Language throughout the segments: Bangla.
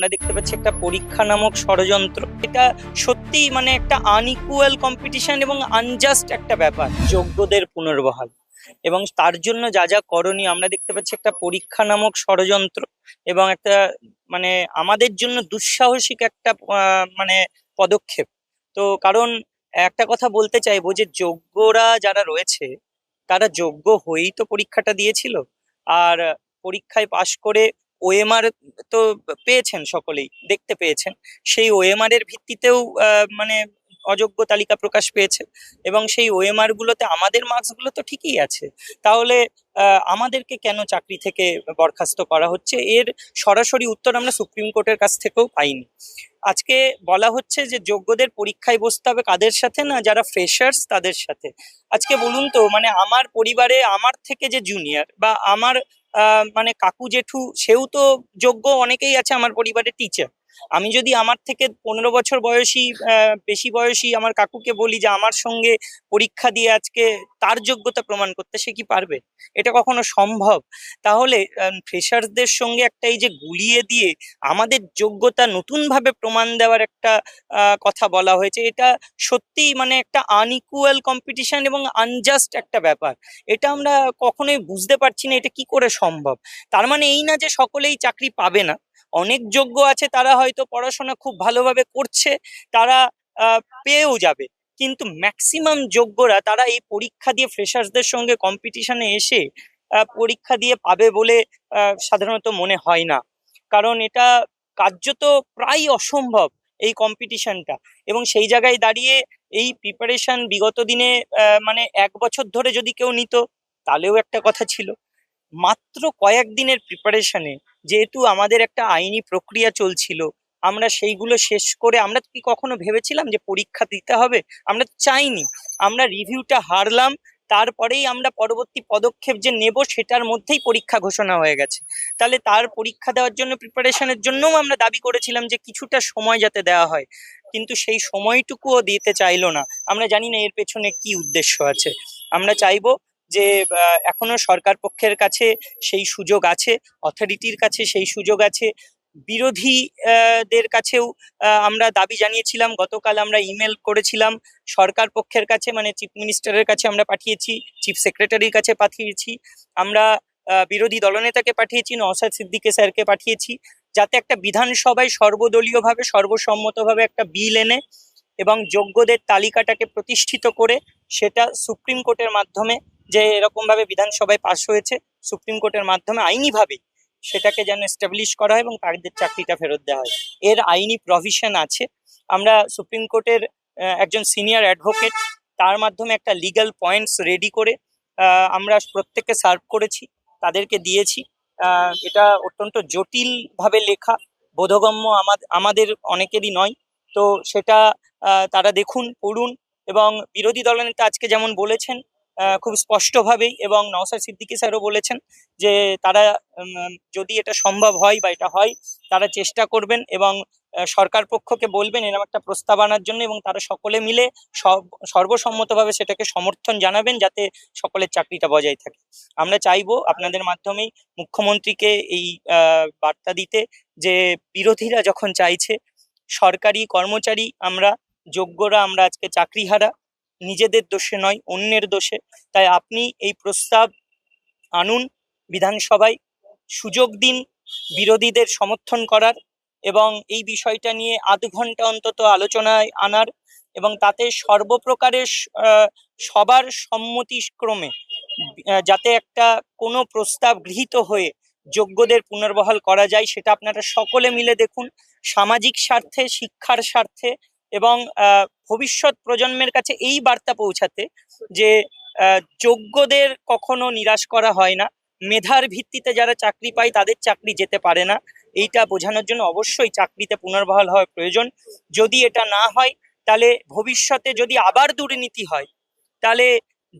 আমরা দেখতে পাচ্ছি একটা পরীক্ষা নামক ষড়যন্ত্র। এটা সত্যিই মানে একটা আনইকুয়াল কম্পিটিশন এবং আনজাস্ট একটা ব্যাপার, যোগ্যদের পুনর্বহাল। এবং তার জন্য যা যা করণীয় আমরা দেখতে পাচ্ছি একটা পরীক্ষা নামক ষড়যন্ত্র এবং একটা মানে আমাদের জন্য দুঃসাহসিক একটা মানে পদক্ষেপ। তো কারণ একটা কথা বলতে চাইব যে যোগ্যরা যারা রয়েছে, তারা যোগ্য হয়েই তো পরীক্ষাটা দিয়েছিল। আর পরীক্ষায় পাশ করে ওএমআর তো পেয়েছেন সকলেই, দেখতে পেয়েছেন। সেই ওএমআর এর ভিত্তিতেও মানে অযোগ্য তালিকা প্রকাশ পেয়েছে এবং সেই ওএমআর গুলোতে আমাদের মার্কসগুলো তো ঠিকই আছে। তাহলে আমাদেরকে কেন চাকরি থেকে বরখাস্ত করা হচ্ছে? এর সরাসরি উত্তর আমরা সুপ্রিম কোর্টের কাছ থেকেও পাইনি। আজকে বলা হচ্ছে যে যোগ্যদের পরীক্ষায় বসতে হবে কাদের সাথে না যারা ফ্রেশার্স তাদের সাথে। আজকে বলুন তো মানে আমার পরিবারে আমার থেকে যে জুনিয়র বা আমার মানে কাকু জেঠু সেও তো যোগ্য অনেকেই আছে আমার পরিবারের টিচার আমি যদি আমার থেকে পনেরো বছর বয়সী বেশি বয়সী আমার কাকুকে বলি যে আমার সঙ্গে পরীক্ষা দিয়ে আজকে তার যোগ্যতা প্রমাণ করতে সে কি পারবে? এটা কখনো সম্ভব? তাহলে ফ্রেশার্সদের সঙ্গে একটা এই যে গুলিয়ে দিয়ে আমাদের যোগ্যতা নতুনভাবে প্রমাণ দেওয়ার একটা কথা বলা হয়েছে। এটা সত্যিই মানে একটা আনইকুয়াল কম্পিটিশন এবং আনজাস্ট একটা ব্যাপার। এটা আমরা কখনোই বুঝতে পারছি না এটা কি করে সম্ভব? তার মানে এই না যে সকলেই চাকরি পাবে না। অনেক যোগ্য আছে, তারা হয়তো পড়াশোনা খুব ভালোভাবে করছে, তারা পেয়েও যাবে। কিন্তু ম্যাক্সিমাম যোগ্যরা, তারা এই পরীক্ষা দিয়ে ফ্রেশার্সদের সঙ্গে কম্পিটিশনে এসে পরীক্ষা দিয়ে পাবে বলে সাধারণত মনে হয় না। কারণ এটা কার্যত প্রায় অসম্ভব এই কম্পিটিশনটা এবং সেই জায়গায় দাঁড়িয়ে এই প্রিপারেশন বিগত দিনে মানে এক বছর ধরে যদি কেউ নিত, তাহলেও একটা কথা ছিল। মাত্র কয়েকদিনের প্রিপারেশনে যেহেতু আমাদের একটা আইনি প্রক্রিয়া চলছিল, আমরা সেইগুলো শেষ করে, আমরা কি কখনো ভেবেছিলাম যে পরীক্ষা দিতে হবে? আমরা চাইনি। আমরা রিভিউটা হারলাম, তারপরেই আমরা পরবর্তী পদক্ষেপ যে নেব সেটার মধ্যেই পরীক্ষা ঘোষণা হয়ে গেছে। তাহলে তার পরীক্ষা দেওয়ার জন্য প্রিপারেশনের জন্যও আমরা দাবি করেছিলাম যে কিছুটা সময় যাতে দেওয়া হয়। কিন্তু সেই সময়টুকুও দিতে চাইলো না। আমরা জানি না এর পেছনে কি উদ্দেশ্য আছে। আমরা চাইব যে এখনও সরকার পক্ষের কাছে সেই সুযোগ আছে অথরিটির কাছে সেই সুযোগ আছে। বিরোধী দের কাছেও আমরা দাবি জানিয়েছিলাম, গতকাল আমরা ইমেল করেছিলাম। সরকার পক্ষের কাছে মানে চিফ মিনিস্টারের কাছে আমরা পাঠিয়েছি, চিফ সেক্রেটারির কাছে পাঠিয়েছি। আমরা বিরোধী দলনেতাকে পাঠিয়েছি নওসাদ সিদ্দিকে স্যারকে পাঠিয়েছি, যাতে একটা বিধানসভায় সর্বদলীয়ভাবে, সর্বসম্মতভাবে একটা বিল এনে এবং যোগ্যদের তালিকাটাকে প্রতিষ্ঠিত করে, সেটা সুপ্রিম কোর্টের মাধ্যমে যে এরকম ভাবে বিধানসভায় পাশ হয়েছে, সুপ্রিম কোর্টের মাধ্যমে আইনিভাবে সেটাকে যেন এস্টাবলিশ করা হয় এবং তাদের চাকরিটা ফেরত দেওয়া হয়। এর আইনি প্রভিশন আছে। আমরা সুপ্রিম কোর্টের একজন সিনিয়র অ্যাডভোকেট তার মাধ্যমে একটা লিগ্যাল পয়েন্টস রেডি করে আমরা প্রত্যেককে সার্ভ করেছি, তাদেরকে দিয়েছি। এটা অত্যন্ত জটিলভাবে লেখা, বোধগম্য আমাদের অনেকেরই নয়। তো সেটা তারা দেখুন, পড়ুন এবং বিরোধী দলনেতা আজকে যেমন বলেছেন খুব স্পষ্টভাবেই এবং নওসাদ সিদ্দিকী স্যারও বলেছেন যে তারা যদি এটা সম্ভব হয় বা এটা হয়, তারা চেষ্টা করবেন এবং সরকার পক্ষকে বলবেন এরকম একটা প্রস্তাব আনার জন্য এবং তারা সকলে মিলে সর্বসম্মতভাবে সেটাকে সমর্থন জানাবেন যাতে সকলের চাকরিটা বজায় থাকে। আমরা চাইব আপনাদের মাধ্যমেই মুখ্যমন্ত্রীকে এই বার্তা দিতে যে বিরোধীরা যখন চাইছে, সরকারি কর্মচারী আমরা, যোগ্যরা আমরা আজকে চাকরিহারা নিজেদের দোষে নয়, অন্যের দোষে। তাই আপনি এই প্রস্তাব আনুন, বিধানসভায় সুযোগ দিন, বিরোধীদের সমর্থন করার এবং এই বিষয়টা নিয়ে আধ ঘণ্টা অন্তত আলোচনায় আনার এবং তাতে সর্বপ্রকারের সবার সম্মতিক্রমে যাতে একটা কোনো প্রস্তাব গৃহীত হয়ে যোগ্যদের পুনর্বহাল করা যায়, সেটা আপনারা সকলে মিলে দেখুন। সামাজিক স্বার্থে, শিক্ষার স্বার্থে এবং ভবিষ্যৎ প্রজন্মের কাছে এই বার্তা পৌঁছাতে যে যোগ্যদের কখনো নিরাশ করা হয় না। মেধার ভিত্তিতে যারা চাকরি পায় তাদের চাকরি যেতে পারে না। এইটা বোঝানোর জন্য অবশ্যই চাকরিতে পুনর্বহাল হওয়া প্রয়োজন। যদি এটা না হয়, তাহলে ভবিষ্যতে যদি আবার দুর্নীতি হয়, তাহলে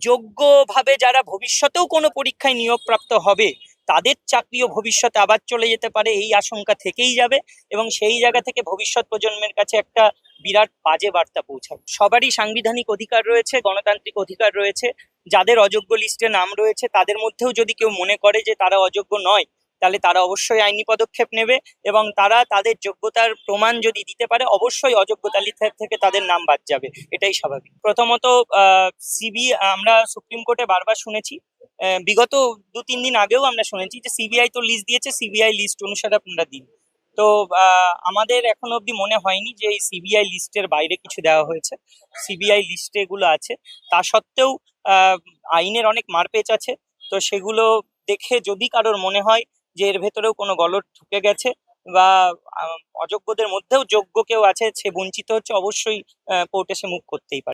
যোগ্যভাবে যারা ভবিষ্যতেও কোনো পরীক্ষায় নিয়োগপ্রাপ্ত হবে, তাদের চাকরিও ভবিষ্যতে আবার চলে যেতে পারে। এই আশঙ্কা থেকেই যাবে এবং সেই জায়গা থেকে ভবিষ্যৎ প্রজন্মের কাছে একটা বিরাট বাজে বার্তা পৌঁছাবে। সবারই সাংবিধানিক অধিকার রয়েছে, গণতান্ত্রিক অধিকার রয়েছে। যাদের অযোগ্য লিস্টে নাম রয়েছে, তাদের মধ্যেও যদি কেউ মনে করে যে তারা অযোগ্য নয়, তাহলে তারা অবশ্যই আইনি পদক্ষেপ নেবে এবং তারা তাদের যোগ্যতার প্রমাণ যদি দিতে পারে, অবশ্যই অযোগ্য তালিকা থেকে তাদের নাম বাদ যাবে। এটাই স্বাভাবিক। প্রথমত সিবি আমরা সুপ্রিম কোর্টে বারবার শুনেছি বিগত দু তিন দিন আগেও আমরা শুনেছি যে সিবিআই তো লিস্ট দিয়েছে সিবিআই লিস্ট অনুসারে আপনারা দিন। তো আমাদের এখনও অবধি মনে হয়নি যে এই সিবিআই লিস্টের বাইরে কিছু দেওয়া হয়েছে। সিবিআই লিস্টে এগুলো আছে। তা সত্ত্বেও আইনের অনেক মারপেচ আছে। তো সেগুলো দেখে যদি কারোর মনে হয় যে এর ভেতরেও কোনো গলদ ঢুকে গেছে বা অযোগ্যদের মধ্যেও যোগ্য কেউ আছে, সে বঞ্চিত হচ্ছে, অবশ্যই কোর্টে সে মুখ করতেই পারে।